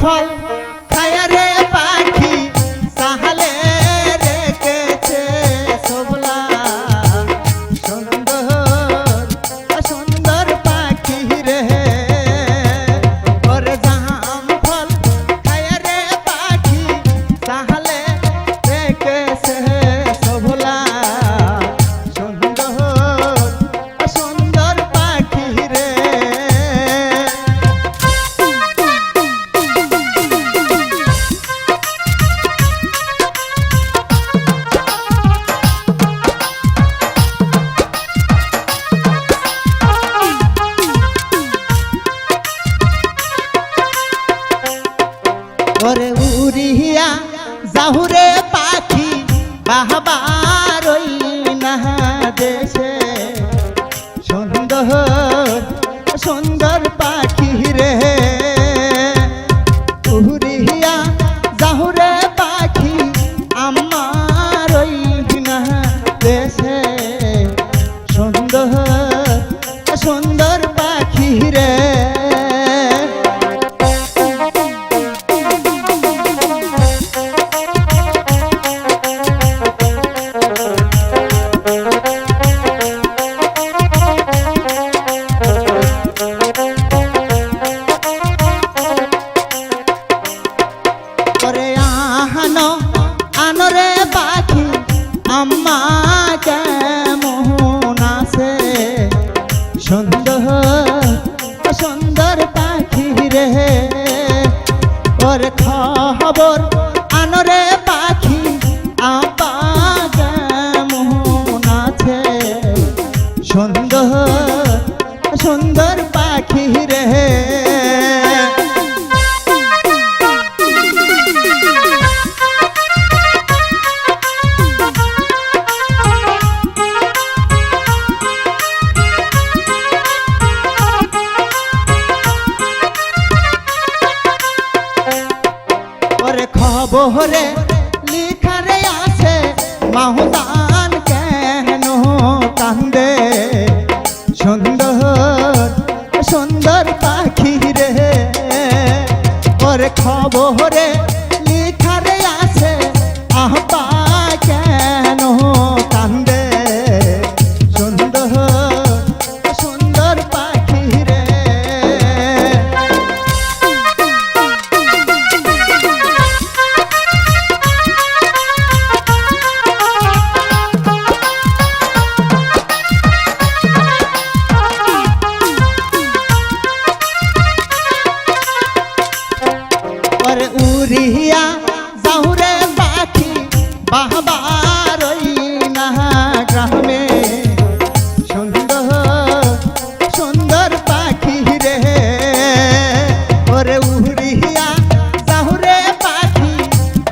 ফল বাহবা রই না দেশে বহরে লিখারে আছে মাহুদান কেন কান্দে? সুন্দর সুন্দর পাখি রে ওর খবরে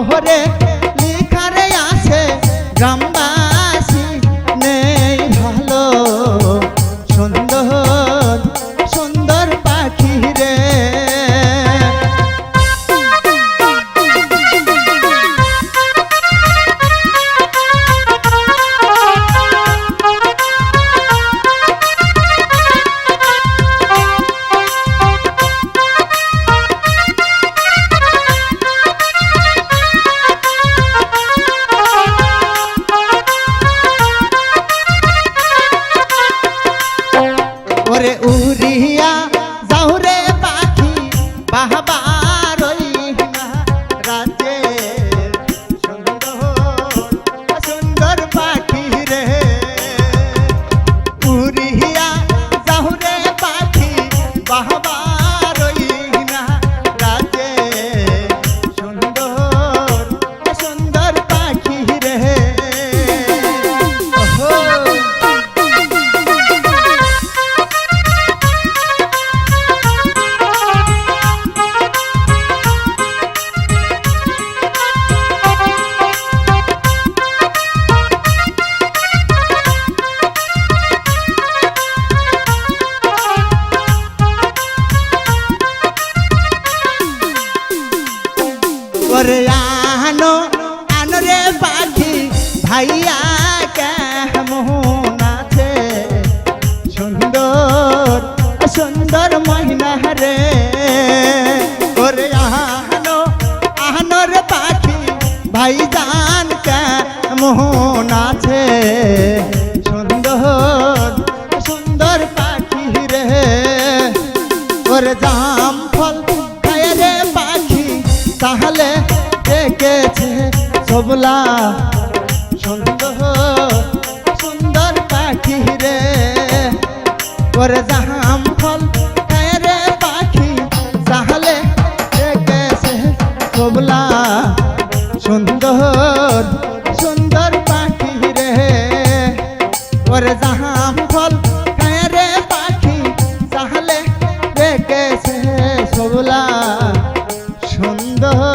শহরে রে পাখি, ভাইয়া কেমন আছে? সুন্দর সুন্দর মহিনা রে। ওরে আহানো আহানো রে পাখি ভাই জান কেমন আছে? সুন্দর সুন্দর পাখি রে। ওরে জাম সবলা সুন্দর সুন্দর পাখি রে। ওরে জাম ফল রে পাখি তাহলে ডেকেছে সবলা সুন্দর সুন্দর পাখি রে। ওরে জাহাম ফল রে পাখি তাহলে ডেকেছে সবলা সুন্দর